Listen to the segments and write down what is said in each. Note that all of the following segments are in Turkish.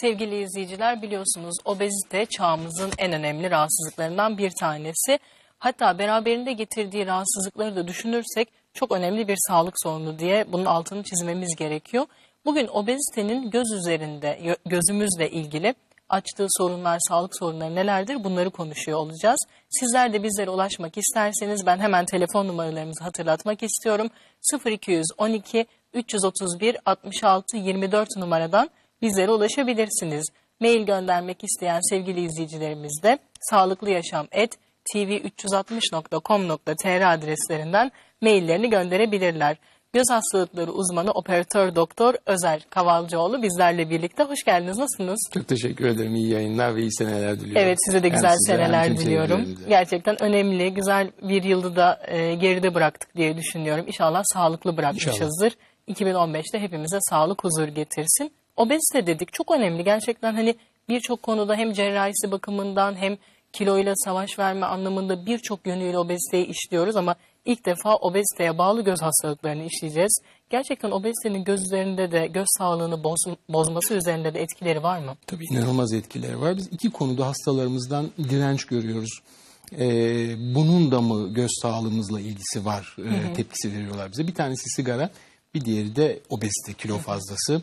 Sevgili izleyiciler biliyorsunuz obezite çağımızın en önemli rahatsızlıklarından bir tanesi. Hatta beraberinde getirdiği rahatsızlıkları da düşünürsek çok önemli bir sağlık sorunu diye bunun altını çizmemiz gerekiyor. Bugün obezitenin göz üzerinde, gö- gözümüzle ilgili açtığı sorunlar, sağlık sorunları nelerdir bunları konuşuyor olacağız. Sizler de bizlere ulaşmak isterseniz ben hemen telefon numaralarımızı hatırlatmak istiyorum. 0212 331 66 24 numaradan bizlere ulaşabilirsiniz. Mail göndermek isteyen sevgili izleyicilerimiz de sağlıklı yaşam et tv360.com.tr adreslerinden maillerini gönderebilirler. Göz hastalıkları uzmanı operatör doktor Özer Kavalcıoğlu bizlerle birlikte. Hoş geldiniz. Nasılsınız? Çok teşekkür ederim. İyi yayınlar ve iyi seneler diliyorum. Evet size de güzel size hem seneler diliyorum. seyircilerimize. Gerçekten önemli, güzel bir yılı da e, geride bıraktık diye düşünüyorum. İnşallah sağlıklı bırakmışızdır. 2015'te hepimize sağlık, huzur getirsin. Obezite dedik çok önemli. Gerçekten hani birçok konuda hem cerrahisi bakımından hem kiloyla savaş verme anlamında birçok yönüyle obeziteyi işliyoruz ama ilk defa obeziteye bağlı göz hastalıklarını işleyeceğiz. Gerçekten obezitenin göz üzerinde de göz sağlığını boz- bozması üzerinde de etkileri var mı? Tabii inanılmaz etkileri var. Biz iki konuda hastalarımızdan direnç görüyoruz. Ee, bunun da mı göz sağlığımızla ilgisi var e, tepkisi veriyorlar bize. Bir tanesi sigara, bir diğeri de obezite, kilo fazlası.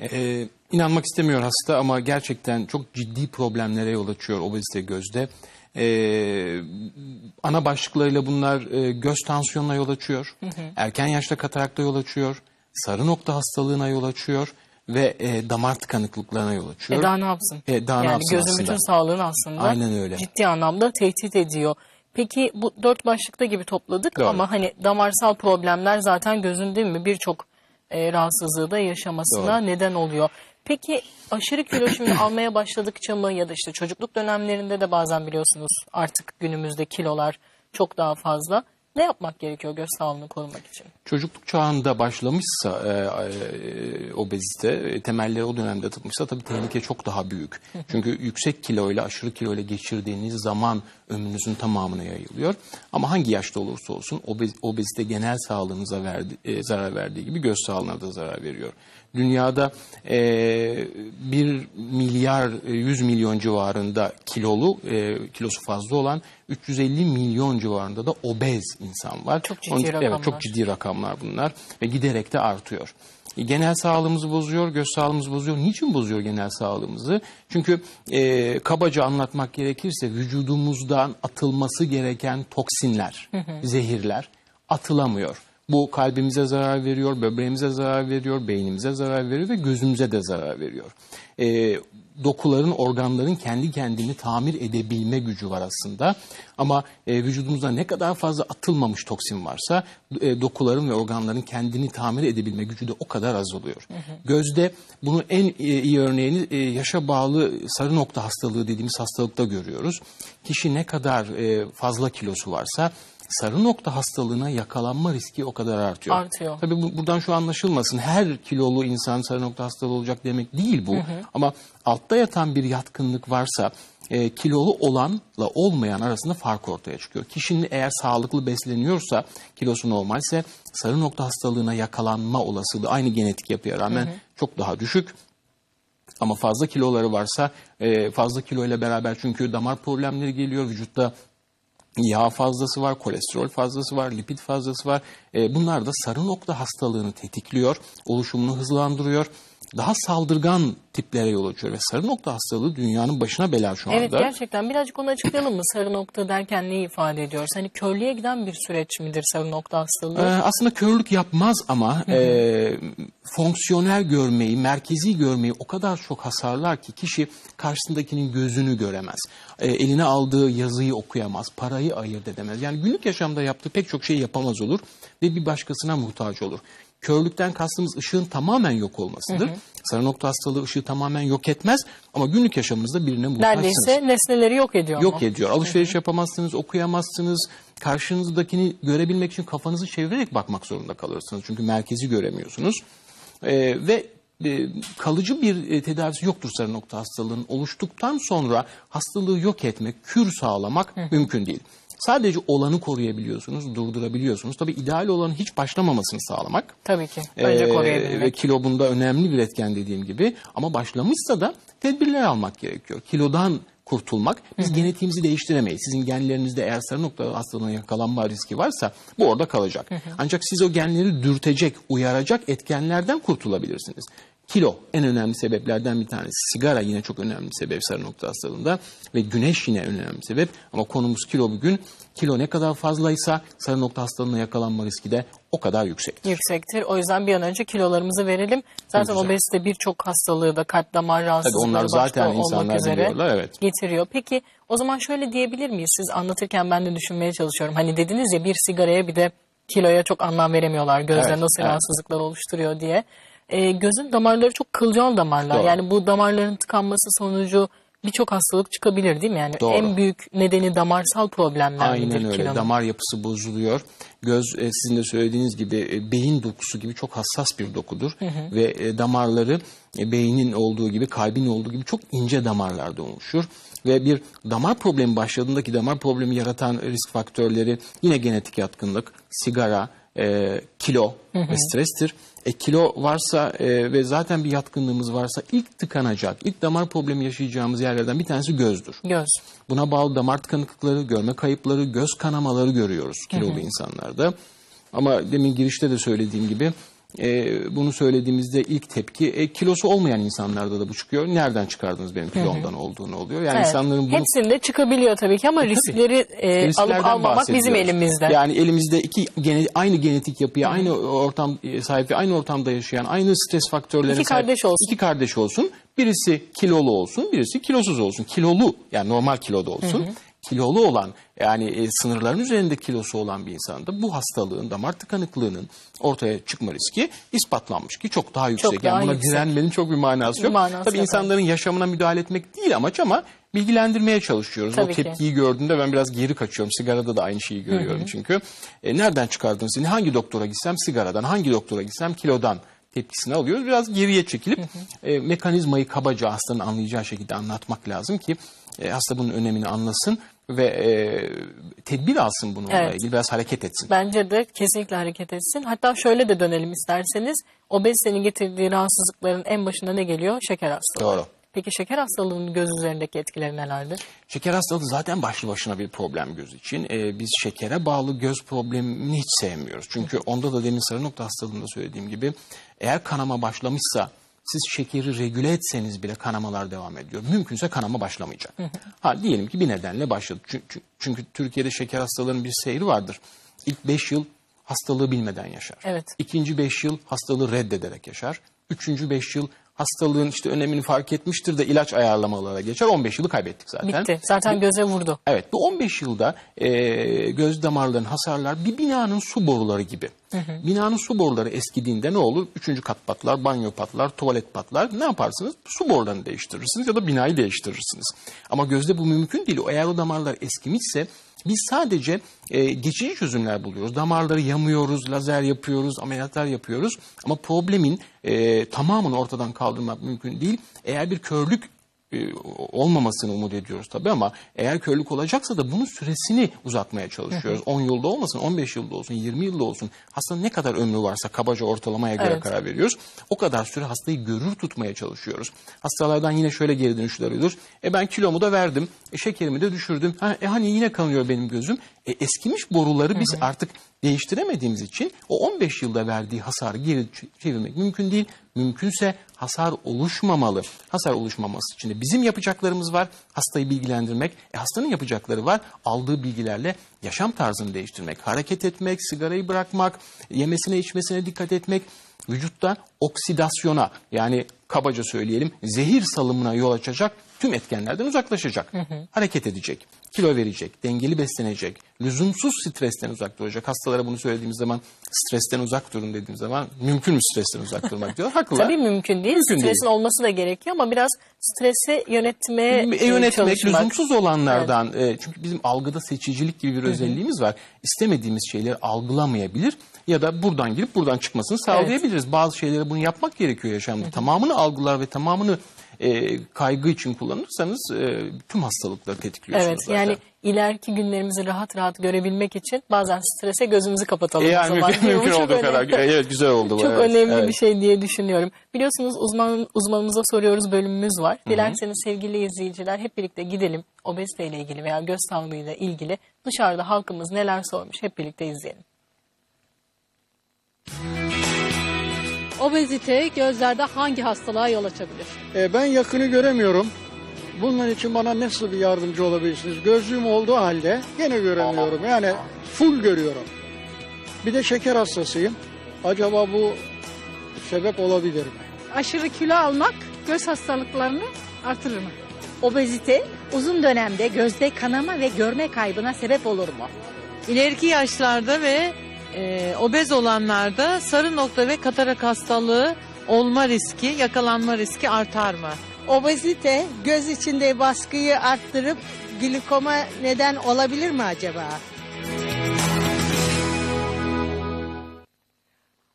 Ee, inanmak istemiyor hasta ama gerçekten çok ciddi problemlere yol açıyor obezite gözde. Ee, ana başlıklarıyla bunlar e, göz tansiyonuna yol açıyor, erken yaşta katarakta yol açıyor, sarı nokta hastalığına yol açıyor ve e, damar tıkanıklıklarına yol açıyor. E daha ne yapsın? E, daha ne yani yapsın gözümüzün aslında? sağlığını aslında Aynen öyle. ciddi anlamda tehdit ediyor. Peki bu dört başlıkta gibi topladık Doğru. ama hani damarsal problemler zaten gözün değil mi birçok e, rahatsızlığı da yaşamasına Doğru. neden oluyor. Peki aşırı kilo şimdi almaya başladıkça mı ya da işte çocukluk dönemlerinde de bazen biliyorsunuz artık günümüzde kilolar çok daha fazla. Ne yapmak gerekiyor göz sağlığını korumak için? çocukluk çağında başlamışsa e, e, obezite, e, temelleri o dönemde atılmışsa tabii tehlike çok daha büyük. Çünkü yüksek kiloyla, aşırı kiloyla geçirdiğiniz zaman ömrünüzün tamamına yayılıyor. Ama hangi yaşta olursa olsun obez, obezite genel sağlığınıza verdi, e, zarar verdiği gibi göz sağlığına da zarar veriyor. Dünyada e, 1 milyar e, 100 milyon civarında kilolu, e, kilosu fazla olan 350 milyon civarında da obez insan var. Çok ciddi Onun- Evet, rakamlar. çok ciddi rakamlar bunlar ve giderek de artıyor. E, Genel sağlığımızı bozuyor, göz sağlığımızı bozuyor. Niçin bozuyor genel sağlığımızı? Çünkü e, kabaca anlatmak gerekirse vücudumuzdan atılması gereken toksinler, zehirler atılamıyor. Bu kalbimize zarar veriyor, böbreğimize zarar veriyor, beynimize zarar veriyor ve gözümüze de zarar veriyor. E, dokuların, organların kendi kendini tamir edebilme gücü var aslında. Ama e, vücudumuzda ne kadar fazla atılmamış toksin varsa e, dokuların ve organların kendini tamir edebilme gücü de o kadar az oluyor. Gözde bunun en e, iyi örneğini e, yaşa bağlı sarı nokta hastalığı dediğimiz hastalıkta görüyoruz. Kişi ne kadar e, fazla kilosu varsa sarı nokta hastalığına yakalanma riski o kadar artıyor. Artıyor. Tabii bu, buradan şu anlaşılmasın. Her kilolu insan sarı nokta hastalığı olacak demek değil bu. Ama altta yatan bir yatkınlık varsa e, kilolu olanla olmayan arasında fark ortaya çıkıyor. Kişinin eğer sağlıklı besleniyorsa, kilosu normalse sarı nokta hastalığına yakalanma olasılığı aynı genetik yapıya rağmen çok daha düşük. Ama fazla kiloları varsa e, fazla kilo ile beraber çünkü damar problemleri geliyor vücutta yağ fazlası var, kolesterol fazlası var, lipid fazlası var. E, bunlar da sarı nokta hastalığını tetikliyor, oluşumunu hızlandırıyor. Daha saldırgan tiplere yol açıyor ve sarı nokta hastalığı dünyanın başına bela şu anda. Evet gerçekten birazcık onu açıklayalım mı? Sarı nokta derken neyi ifade ediyoruz? Hani körlüğe giden bir süreç midir sarı nokta hastalığı? Ee, aslında körlük yapmaz ama e, fonksiyonel görmeyi, merkezi görmeyi o kadar çok hasarlar ki kişi karşısındakinin gözünü göremez. E, eline aldığı yazıyı okuyamaz, parayı ayırt edemez. Yani günlük yaşamda yaptığı pek çok şey yapamaz olur ve bir başkasına muhtaç olur. Körlükten kastımız ışığın tamamen yok olmasıdır. Sarı nokta hastalığı ışığı tamamen yok etmez ama günlük yaşamınızda birine muhtaçsınız. Neredeyse nesneleri yok ediyor Yok ama. ediyor. Alışveriş yapamazsınız, okuyamazsınız. Karşınızdakini görebilmek için kafanızı çevirerek bakmak zorunda kalırsınız. Çünkü merkezi göremiyorsunuz. Ee, ve e, kalıcı bir e, tedavisi yoktur sarı nokta hastalığının oluştuktan sonra hastalığı yok etmek, kür sağlamak mümkün değil. Sadece olanı koruyabiliyorsunuz, durdurabiliyorsunuz. Tabii ideal olan hiç başlamamasını sağlamak. Tabii ki. Önce Ee, koruyabilmek. Ve kilo bunda önemli bir etken dediğim gibi. Ama başlamışsa da tedbirler almak gerekiyor. Kilodan kurtulmak. Biz genetiğimizi değiştiremeyiz. Sizin genlerinizde eğer sarı nokta hastalığına yakalanma riski varsa bu orada kalacak. Ancak siz o genleri dürtecek, uyaracak etkenlerden kurtulabilirsiniz. Kilo en önemli sebeplerden bir tanesi. Sigara yine çok önemli sebep sarı nokta hastalığında ve güneş yine önemli sebep. Ama konumuz kilo bugün. Kilo ne kadar fazlaysa sarı nokta hastalığına yakalanma riski de o kadar yüksek. yüksektir. O yüzden bir an önce kilolarımızı verelim. Zaten obezite birçok hastalığı da kalp damar rahatsızlıkları onlar başta zaten insanlar üzere evet. getiriyor. Peki o zaman şöyle diyebilir miyiz? Siz anlatırken ben de düşünmeye çalışıyorum. Hani dediniz ya bir sigaraya bir de kiloya çok anlam veremiyorlar. Gözler Evet, nasıl evet. rahatsızlıklar oluşturuyor diye. Ee, gözün damarları çok kılcal damarlar. Doğru. Yani bu damarların tıkanması sonucu birçok hastalık çıkabilir değil mi? Yani Doğru. en büyük nedeni damarsal problemler Aynen öyle. kilonun? Damar yapısı bozuluyor. Göz e, sizin de söylediğiniz gibi e, beyin dokusu gibi çok hassas bir dokudur ve e, damarları e, beynin olduğu gibi kalbin olduğu gibi çok ince damarlarda oluşur ve bir damar problemi başladığındaki damar problemi yaratan risk faktörleri yine genetik yatkınlık, sigara, e, kilo ve strestir. E, kilo varsa e, ve zaten bir yatkınlığımız varsa ilk tıkanacak, ilk damar problemi yaşayacağımız yerlerden bir tanesi gözdür. Göz. Buna bağlı damar tıkanıklıkları, görme kayıpları, göz kanamaları görüyoruz kilolu insanlarda. Ama demin girişte de söylediğim gibi e, bunu söylediğimizde ilk tepki e, kilosu olmayan insanlarda da bu çıkıyor. Nereden çıkardınız benim kilomdan olduğunu oluyor. Yani Evet. insanların bunu Hepsinde çıkabiliyor tabii ki ama riskleri e, alıp almamak bizim elimizde. Yani elimizde iki gene, aynı genetik yapıya, aynı ortam e, sahip ve aynı ortamda yaşayan, aynı stres faktörlerine İki sahip kardeş olsun. iki kardeş olsun. Birisi kilolu olsun, birisi kilosuz olsun. Kilolu yani normal kiloda olsun. Kilolu olan yani e, sınırların üzerinde kilosu olan bir insanda bu hastalığın, damar tıkanıklığının ortaya çıkma riski ispatlanmış ki çok daha yüksek. daha yani buna yüksek. direnmenin çok bir manası yok. Manası Tabii yok, insanların yaşamına müdahale etmek değil amaç ama bilgilendirmeye çalışıyoruz. Tabii o ki. tepkiyi gördüğümde ben biraz geri kaçıyorum. Sigarada da aynı şeyi görüyorum çünkü. E, nereden çıkardınız? Yani hangi doktora gitsem sigaradan, hangi doktora gitsem kilodan tepkisini alıyoruz. Biraz geriye çekilip e, mekanizmayı kabaca hastanın anlayacağı şekilde anlatmak lazım ki e, hasta bunun önemini anlasın ve e, tedbir alsın bununla Evet. ilgili biraz hareket etsin. Bence de kesinlikle hareket etsin. Hatta şöyle de dönelim isterseniz. Obezitenin getirdiği rahatsızlıkların en başında ne geliyor? Şeker hastalığı. Doğru. Peki şeker hastalığının göz üzerindeki etkileri nelerdir? Şeker hastalığı zaten başlı başına bir problem göz için. Ee, biz şekere bağlı göz problemini hiç sevmiyoruz. Çünkü onda da demin sarı nokta hastalığında söylediğim gibi eğer kanama başlamışsa siz şekeri regüle etseniz bile kanamalar devam ediyor. Mümkünse kanama başlamayacak. Ha diyelim ki bir nedenle başladı. Çünkü, çünkü Türkiye'de şeker hastalarının bir seyri vardır. İlk 5 yıl hastalığı bilmeden yaşar. Evet. İkinci 5 yıl hastalığı reddederek yaşar. Üçüncü 5 yıl hastalığın işte önemini fark etmiştir de ilaç ayarlamalara geçer. 15 yılı kaybettik zaten. Bitti. Zaten göze vurdu. Evet bu 15 yılda e, göz damarlarının hasarlar bir binanın su boruları gibi. Binanın su boruları eskidiğinde ne olur? Üçüncü kat patlar, banyo patlar, tuvalet patlar. Ne yaparsınız? Su borularını değiştirirsiniz ya da binayı değiştirirsiniz. Ama gözde bu mümkün değil. Eğer o damarlar eskimişse biz sadece e, geçici çözümler buluyoruz. Damarları yamıyoruz, lazer yapıyoruz, ameliyatlar yapıyoruz. Ama problemin e, tamamını ortadan kaldırmak mümkün değil. Eğer bir körlük olmamasını umut ediyoruz tabii ama eğer körlük olacaksa da bunun süresini uzatmaya çalışıyoruz. 10 yılda olmasın, 15 yılda olsun, 20 yılda olsun. Hastanın ne kadar ömrü varsa kabaca ortalamaya göre Evet. karar veriyoruz. O kadar süre hastayı görür tutmaya çalışıyoruz. Hastalardan yine şöyle geri dönüşler alıyoruz. E ben kilomu da verdim, e şekerimi de düşürdüm. Ha, e hani yine kanıyor benim gözüm. E eskimiş boruları biz artık değiştiremediğimiz için o 15 yılda verdiği hasarı geri çevirmek mümkün değil. Mümkünse hasar oluşmamalı. Hasar oluşmaması için de bizim yapacaklarımız var. Hastayı bilgilendirmek. E hastanın yapacakları var. Aldığı bilgilerle yaşam tarzını değiştirmek. Hareket etmek, sigarayı bırakmak, yemesine içmesine dikkat etmek. Vücutta oksidasyona yani kabaca söyleyelim zehir salımına yol açacak tüm etkenlerden uzaklaşacak. Hareket edecek, kilo verecek, dengeli beslenecek, lüzumsuz stresten uzak duracak. Hastalara bunu söylediğimiz zaman stresten uzak durun dediğim zaman mümkün mü stresten uzak durmak diyor. Haklılar. Tabii mümkün değil. Mümkün Stresin değil. olması da gerekiyor ama biraz stresi yönetmeye E, e, yönetmek, çalışmak. lüzumsuz olanlardan e, çünkü bizim algıda seçicilik gibi bir özelliğimiz var. İstemediğimiz şeyleri algılamayabilir ya da buradan girip buradan çıkmasını sağlayabiliriz. Bazı şeylere bunu yapmak gerekiyor yaşamda. Tamamını algılar ve tamamını e, kaygı için kullanırsanız e, tüm hastalıkları tetikliyorsunuz Evet zaten. yani ileriki günlerimizi rahat rahat görebilmek için bazen strese gözümüzü kapatalım E o yani zaman. mümkün, mümkün olduğu kadar. Evet güzel oldu bu. Çok evet, önemli evet. bir şey diye düşünüyorum. Biliyorsunuz uzman uzmanımıza soruyoruz bölümümüz var. Dilerseniz sevgili izleyiciler hep birlikte gidelim. Obezite ile ilgili veya göz sağlığıyla ilgili dışarıda halkımız neler sormuş hep birlikte izleyelim. Obezite gözlerde hangi hastalığa yol açabilir? E, ben yakını göremiyorum. Bunun için bana nasıl bir yardımcı olabilirsiniz? Gözlüğüm olduğu halde gene göremiyorum. Yani full görüyorum. Bir de şeker hastasıyım. Acaba bu sebep olabilir mi? Aşırı kilo almak göz hastalıklarını artırır mı? Obezite uzun dönemde gözde kanama ve görme kaybına sebep olur mu? İleriki yaşlarda ve e, obez olanlarda sarı nokta ve katarak hastalığı olma riski, yakalanma riski artar mı? Obezite göz içinde baskıyı arttırıp glikoma neden olabilir mi acaba?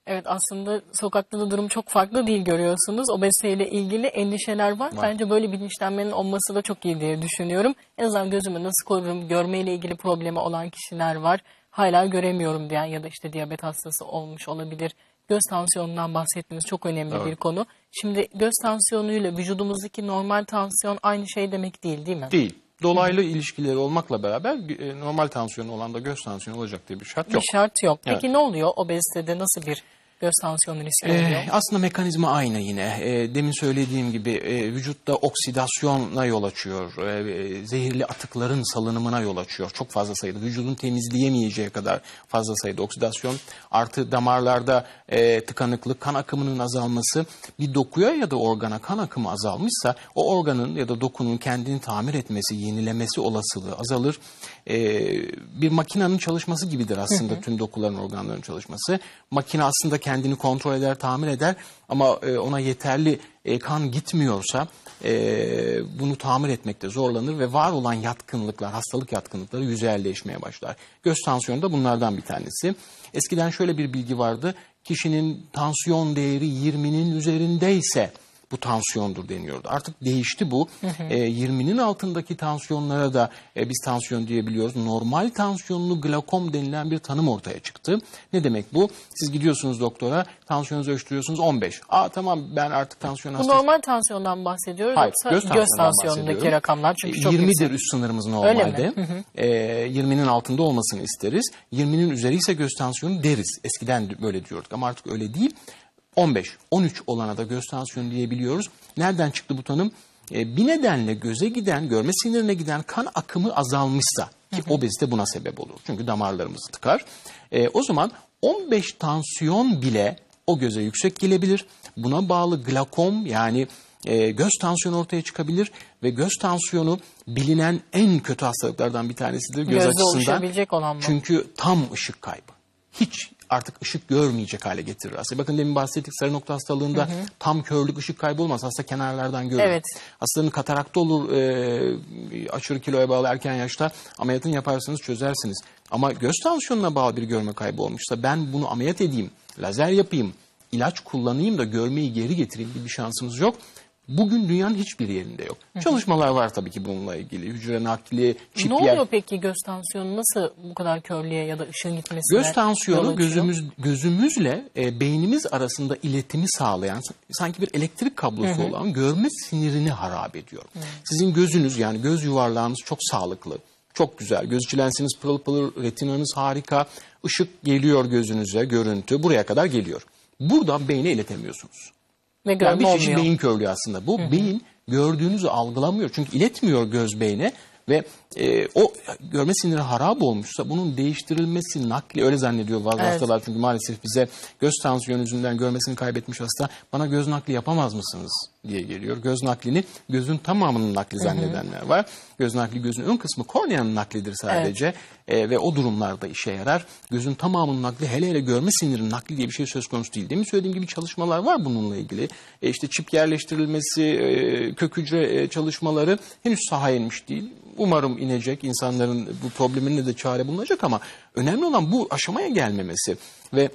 Evet aslında sokakta da durum çok farklı değil görüyorsunuz. Obeziteyle ilgili endişeler var. Bence böyle bilinçlenmenin olması da çok iyi diye düşünüyorum. En azından gözümü nasıl korurum, görmeyle ilgili problemi olan kişiler var. Hala göremiyorum diyen ya da işte diyabet hastası olmuş olabilir. Göz tansiyonundan bahsettiğiniz çok önemli Evet. bir konu. Şimdi göz tansiyonuyla vücudumuzdaki normal tansiyon aynı şey demek değil değil mi? Değil. Dolaylı ilişkileri olmakla beraber e, normal tansiyonu olan da göz tansiyonu olacak diye bir şart Bir yok. şart yok. Peki Evet. ne oluyor obezitede nasıl bir göz tansiyonu riski Ee, oluyor? aslında mekanizma aynı yine. Ee, demin söylediğim gibi e, vücutta oksidasyona yol açıyor. Ee, zehirli atıkların salınımına yol açıyor. Çok fazla sayıda. Vücudun temizleyemeyeceği kadar fazla sayıda oksidasyon. Artı damarlarda e, tıkanıklık, kan akımının azalması. Bir dokuya ya da organa kan akımı azalmışsa o organın ya da dokunun kendini tamir etmesi, yenilemesi olasılığı azalır. Ee, bir makinenin çalışması gibidir aslında tüm dokuların, organların çalışması. Makine aslında kendini kontrol eder, tamir eder ama e, ona yeterli e, kan gitmiyorsa e, bunu tamir etmekte zorlanır ve var olan yatkınlıklar, hastalık yatkınlıkları yüzeyleşmeye başlar. Göz tansiyonu da bunlardan bir tanesi. Eskiden şöyle bir bilgi vardı. Kişinin tansiyon değeri 20'nin üzerindeyse bu tansiyondur deniyordu. Artık değişti bu. E, 20'nin altındaki tansiyonlara da e, biz tansiyon diyebiliyoruz. Normal tansiyonlu glakom denilen bir tanım ortaya çıktı. Ne demek bu? Siz gidiyorsunuz doktora, tansiyonunuzu ölçtürüyorsunuz 15. Aa tamam ben artık tansiyon Bu hastası. normal tansiyondan bahsediyoruz Hayır, göz göz, tansiyonundaki rakamlar çünkü E, çok 20'dir yüksek. üst sınırımız normalde. E, 20'nin altında olmasını isteriz. 20'nin üzeri ise göz tansiyonu deriz. Eskiden de böyle diyorduk ama artık öyle değil. 15, 13 olana da göz tansiyonu diyebiliyoruz. Nereden çıktı bu tanım? E, bir nedenle göze giden, görme sinirine giden kan akımı azalmışsa ki obezite buna sebep olur. Çünkü damarlarımızı tıkar. E, o zaman 15 tansiyon bile o göze yüksek gelebilir. Buna bağlı glakom yani e, göz tansiyonu ortaya çıkabilir ve göz tansiyonu bilinen en kötü hastalıklardan bir tanesidir göz Gözde açısından. oluşabilecek olan mı? Çünkü tam ışık kaybı. Hiç artık ışık görmeyecek hale getirir aslında. Bakın demin bahsettik sarı nokta hastalığında tam körlük ışık kaybı olmaz. Hasta kenarlardan görür. Evet. Hastanın katarakta olur e, aşırı kiloya bağlı erken yaşta ameliyatını yaparsanız çözersiniz. Ama göz tansiyonuna bağlı bir görme kaybı olmuşsa ben bunu ameliyat edeyim, lazer yapayım, ilaç kullanayım da görmeyi geri getireyim gibi bir şansımız yok. Bugün dünyanın hiçbir yerinde yok. Çalışmalar var tabii ki bununla ilgili. Hücre nakli, çip ne yer- oluyor peki göz tansiyonu nasıl bu kadar körlüğe ya da ışığın gitmesine Göz tansiyonu gözümüz gözümüzle e, beynimiz arasında iletimi sağlayan sanki bir elektrik kablosu olan görme sinirini harap ediyor. Sizin gözünüz yani göz yuvarlağınız çok sağlıklı. Çok güzel. Göz içi lensiniz pırıl pırıl, retinanız harika. Işık geliyor gözünüze, görüntü buraya kadar geliyor. Buradan beyne iletemiyorsunuz. Ve Yani bir çeşit olmuyor. beyin körlüğü aslında. Bu beyin gördüğünüzü algılamıyor. Çünkü iletmiyor göz beyne ve e, o görme siniri harap olmuşsa bunun değiştirilmesi, nakli öyle zannediyor bazı Evet. hastalar. Çünkü maalesef bize göz tansiyonu yüzünden görmesini kaybetmiş hasta bana göz nakli yapamaz mısınız diye geliyor. Göz naklini gözün tamamının nakli zannedenler var. Göz nakli gözün ön kısmı korneanın naklidir sadece E, ve o durumlarda işe yarar. Gözün tamamının nakli hele hele görme sinirinin nakli diye bir şey söz konusu değil. Demin söylediğim gibi çalışmalar var bununla ilgili. E, işte çip yerleştirilmesi, e, kök hücre e, çalışmaları henüz sahaya inmiş değil. Umarım inecek insanların bu problemine de çare bulunacak ama önemli olan bu aşamaya gelmemesi ve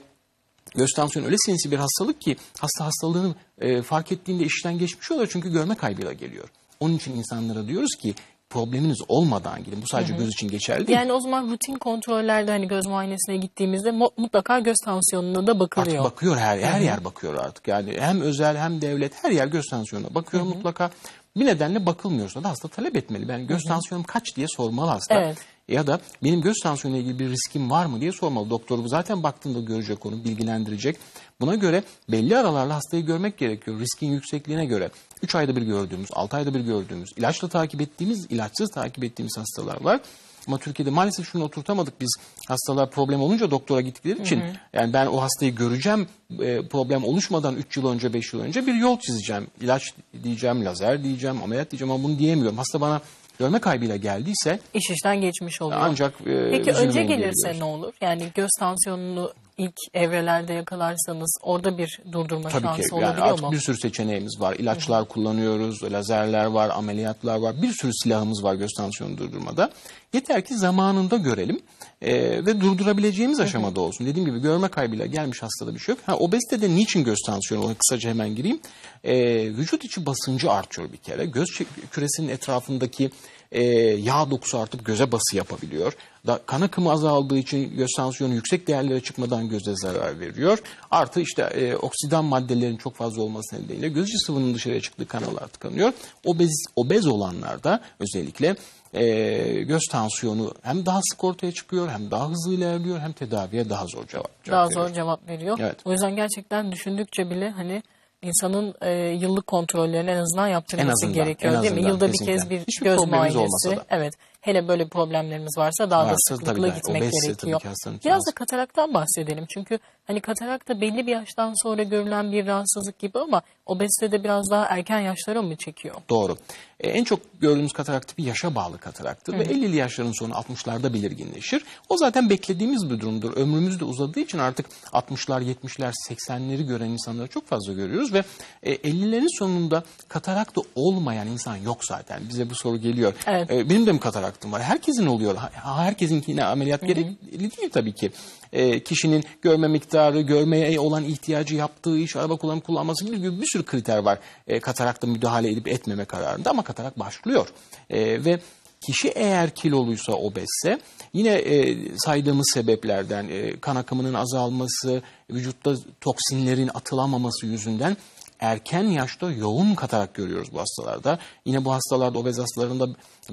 Göz tansiyonu öyle sinsi bir hastalık ki hasta hastalığını e, fark ettiğinde işten geçmiş oluyor çünkü görme kaybıyla geliyor. Onun için insanlara diyoruz ki probleminiz olmadan gidin. Bu sadece göz için geçerli değil. Yani o zaman rutin kontrollerde hani göz muayenesine gittiğimizde mu- mutlaka göz tansiyonuna da bakılıyor. Artık bakıyor her her yer bakıyor artık. Yani hem özel hem devlet her yer göz tansiyonuna bakıyor mutlaka. Bir nedenle bakılmıyorsa da hasta talep etmeli. Ben göz tansiyonum kaç diye sormalı hasta. Evet. Ya da benim göz tansiyonuyla ilgili bir riskim var mı diye sormalı. Doktor bu zaten baktığında görecek onu, bilgilendirecek. Buna göre belli aralarla hastayı görmek gerekiyor. Riskin yüksekliğine göre. 3 ayda bir gördüğümüz, 6 ayda bir gördüğümüz, ilaçla takip ettiğimiz, ilaçsız takip ettiğimiz hastalar var. Ama Türkiye'de maalesef şunu oturtamadık biz. Hastalar problem olunca doktora gittikleri için yani ben o hastayı göreceğim e, problem oluşmadan 3 yıl önce 5 yıl önce bir yol çizeceğim. İlaç diyeceğim, lazer diyeceğim, ameliyat diyeceğim ama bunu diyemiyorum. Hasta bana görme kaybıyla geldiyse İş işten geçmiş oluyor. ancak e, Peki önce gelirse ne olur? Yani göz tansiyonunu ilk evrelerde yakalarsanız orada bir durdurma Tabii şansı ki yani olabiliyor artık mu? bir sürü seçeneğimiz var. İlaçlar kullanıyoruz, lazerler var, ameliyatlar var. Bir sürü silahımız var göz tansiyonu durdurmada. Yeter ki zamanında görelim e, ve durdurabileceğimiz aşamada olsun. Dediğim gibi görme kaybıyla gelmiş hastada bir şey yok. Ha, obezitede niçin göz tansiyonu olur? Kısaca hemen gireyim. E, vücut içi basıncı artıyor bir kere. Göz küresinin etrafındaki e, yağ dokusu artıp göze bası yapabiliyor. Da, kan akımı azaldığı için göz tansiyonu yüksek değerlere çıkmadan göze zarar veriyor. Artı işte e, oksidan maddelerin çok fazla olması nedeniyle göz içi sıvının dışarıya çıktığı kanallar tıkanıyor. Obez, obez olanlarda özellikle e, göz tansiyonu hem daha sık ortaya çıkıyor hem daha hızlı ilerliyor hem tedaviye daha zor cevap, cevap Daha veriyor. zor cevap veriyor. Evet. O yüzden gerçekten düşündükçe bile hani insanın e, yıllık kontrollerini en azından yaptırması En azından, gerekiyor en değil mi? azından, Yılda bir kesinlikle. kez bir Hiçbir göz muayenesi. olmasa da. Evet. Hele böyle problemlerimiz varsa daha da Varsa sıklıkla tabii gitmek obezse gerekiyor. tabii Biraz da kataraktan bahsedelim. Çünkü hani katarak da belli bir yaştan sonra görülen bir rahatsızlık gibi ama obezite de biraz daha erken yaşlara mı çekiyor? Doğru. E, en çok gördüğümüz katarak tipi yaşa bağlı kataraktır ve 50'li yaşların sonu 60'larda belirginleşir. O zaten beklediğimiz bir durumdur. Ömrümüz de uzadığı için artık 60'lar, 70'ler, 80'leri gören insanları çok fazla görüyoruz ve e, 50'lerin sonunda katarakta olmayan insan yok zaten. Bize bu soru geliyor. Evet. E, benim de mi kataraktım var? Herkesin oluyor. Herkesinkine ameliyat gerekli değil tabii ki. E, kişinin görme miktarı, görmeye olan ihtiyacı, yaptığı iş, araba kullanıp kullanması gibi bir sürü kriter var. E, katarakta müdahale edip etmeme kararında ama katarak başlıyor. E, ve kişi eğer kiloluysa, obezse yine e, saydığımız sebeplerden e, kan akımının azalması, vücutta toksinlerin atılamaması yüzünden erken yaşta yoğun katarak görüyoruz bu hastalarda. Yine bu hastalarda obez hastalarında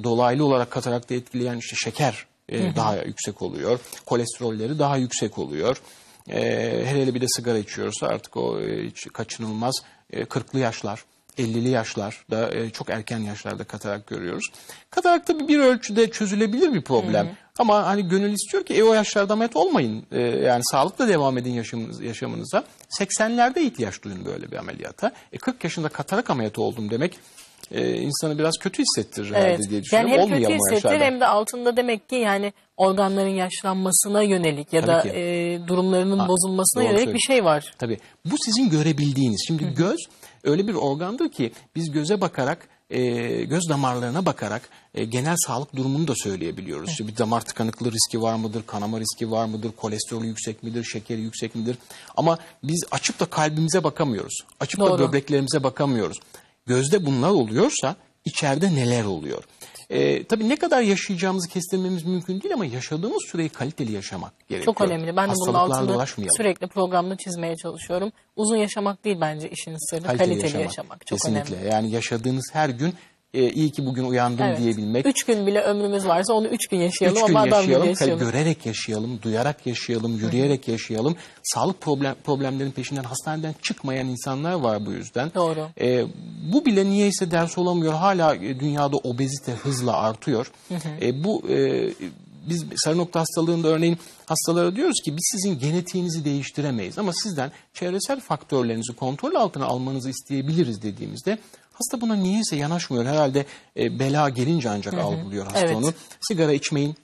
dolaylı olarak katarakta etkileyen işte şeker e, daha yüksek oluyor. Kolesterolleri daha yüksek oluyor. E, hele hele bir de sigara içiyorsa artık o e, hiç kaçınılmaz. E, 40'lı yaşlar, 50'li yaşlarda e, çok erken yaşlarda katarak görüyoruz. Katarak tabii bir ölçüde çözülebilir bir problem. Ama hani gönül istiyor ki e, o yaşlarda ameliyat olmayın. E, yani sağlıkla devam edin yaşamınız, yaşamınıza. 80'lerde ihtiyaç duyun böyle bir ameliyata. E, 40 yaşında katarak ameliyatı oldum demek e, insanı biraz kötü hissettirir herhalde Evet. diye Yani düşünüyorum. hem kötü Olmayalım o hissettir yaşlarda. hem de altında demek ki yani organların yaşlanmasına yönelik ya Tabii da ki. e, durumlarının Ha, bozulmasına yönelik bir söylüyorsun. şey var. Tabii. Bu sizin görebildiğiniz. Şimdi göz öyle bir organdır ki biz göze bakarak e, göz damarlarına bakarak e, genel sağlık durumunu da söyleyebiliyoruz. İşte bir damar tıkanıklığı riski var mıdır, kanama riski var mıdır, kolesterolü yüksek midir, şekeri yüksek midir? Ama biz açıp da kalbimize bakamıyoruz. Açıp da Doğru. böbreklerimize bakamıyoruz. Gözde bunlar oluyorsa içeride neler oluyor? E, tabii ne kadar yaşayacağımızı kestirmemiz mümkün değil ama yaşadığımız süreyi kaliteli yaşamak gerekiyor. Çok önemli. Ben de bunun altını sürekli programda çizmeye çalışıyorum. Uzun yaşamak değil bence işin sırrı. Kaliteli, yaşamak. Çok Kesinlikle. önemli. Yani yaşadığınız her gün e, iyi ki bugün uyandım Evet. diyebilmek. Üç gün bile ömrümüz varsa onu üç gün yaşayalım Üç gün ama yaşayalım, yaşayalım. görerek yaşayalım, duyarak yaşayalım, yürüyerek yaşayalım. Sağlık problem, problemlerin peşinden hastaneden çıkmayan insanlar var bu yüzden. Doğru. E, bu bile niyeyse ders olamıyor. Hala e, dünyada obezite hızla artıyor. E, bu e, biz sarı nokta hastalığında örneğin hastalara diyoruz ki biz sizin genetiğinizi değiştiremeyiz ama sizden çevresel faktörlerinizi kontrol altına almanızı isteyebiliriz dediğimizde hasta buna niyeyse yanaşmıyor. Herhalde e, bela gelince ancak algılıyor hasta Evet. onu. Sigara içmeyin,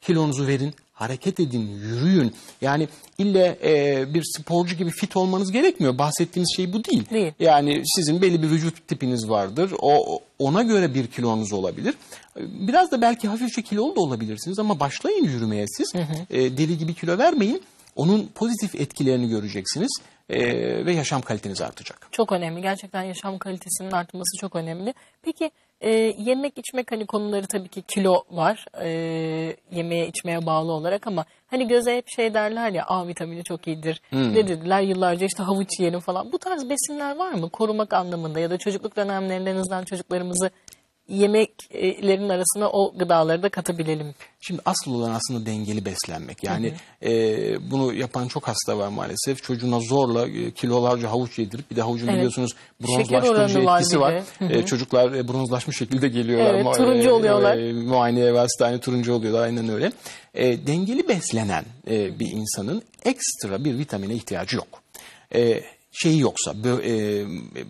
kilonuzu verin, hareket edin, yürüyün. Yani ille e, bir sporcu gibi fit olmanız gerekmiyor. Bahsettiğimiz şey bu değil. Değil. Yani sizin belli bir vücut tipiniz vardır. O ona göre bir kilonuz olabilir. Biraz da belki hafifçe kilolu da olabilirsiniz ama başlayın yürümeye siz. E, deli gibi kilo vermeyin. Onun pozitif etkilerini göreceksiniz e, ve yaşam kaliteniz artacak. Çok önemli. Gerçekten yaşam kalitesinin artması çok önemli. Peki e, yemek içmek hani konuları tabii ki kilo var. E, yemeğe içmeye bağlı olarak ama hani göze hep şey derler ya A vitamini çok iyidir. Ne dediler yıllarca işte havuç yiyelim falan. Bu tarz besinler var mı? Korumak anlamında ya da çocukluk dönemlerinde en azından çocuklarımızı yemeklerin arasına o gıdaları da katabilelim. Şimdi asıl olan aslında dengeli beslenmek. Yani e, bunu yapan çok hasta var maalesef. Çocuğuna zorla e, kilolarca havuç yedirip bir de havucun Evet. biliyorsunuz bronzlaştırıcı var etkisi bir var. de. Hı E, çocuklar e, bronzlaşmış şekilde geliyorlar. Evet, Mu- turuncu oluyorlar. E, muayeneye ve hastane turuncu oluyorlar. Aynen öyle. E, dengeli beslenen e, bir insanın ekstra bir vitamine ihtiyacı yok. E, şeyi yoksa, e,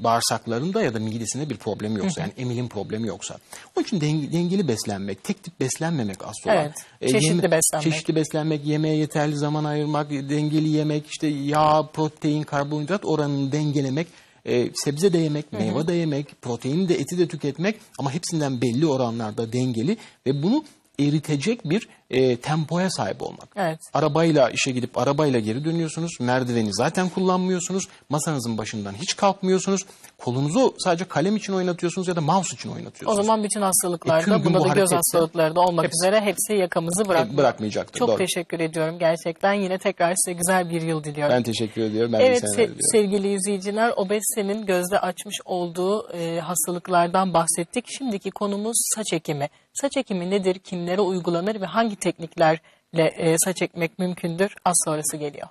bağırsaklarında ya da midesinde bir problem yoksa, yani emilim problemi yoksa. Onun için denge- dengeli beslenmek, tek tip beslenmemek olan. Evet, çeşitli beslenmek. Çeşitli beslenmek, yemeğe yeterli zaman ayırmak, dengeli yemek, işte yağ, protein, karbonhidrat oranını dengelemek, e, sebze de yemek, meyve de yemek, protein de eti de tüketmek ama hepsinden belli oranlarda dengeli ve bunu eritecek bir e, tempoya sahip olmak. Evet. Arabayla işe gidip arabayla geri dönüyorsunuz. Merdiveni zaten kullanmıyorsunuz. Masanızın başından hiç kalkmıyorsunuz. Kolunuzu sadece kalem için oynatıyorsunuz ya da mouse için O oynatıyorsunuz. zaman bütün E, hastalıklarda gün bunda bu da göz hastalıkları da olmak Hepsi- üzere hepsi yakamızı bırak E, bırakmayacaktır. Çok doğru. teşekkür ediyorum gerçekten. Yine tekrar size güzel bir yıl diliyorum. Ben teşekkür ediyorum. Ben Evet se- diliyorum. sevgili izleyiciler obezitenin gözde açmış olduğu e, hastalıklardan bahsettik. Şimdiki konumuz saç ekimi. Saç ekimi nedir, kimlere uygulanır ve hangi tekniklerle e, saç ekmek mümkündür? Az sonrası geliyor.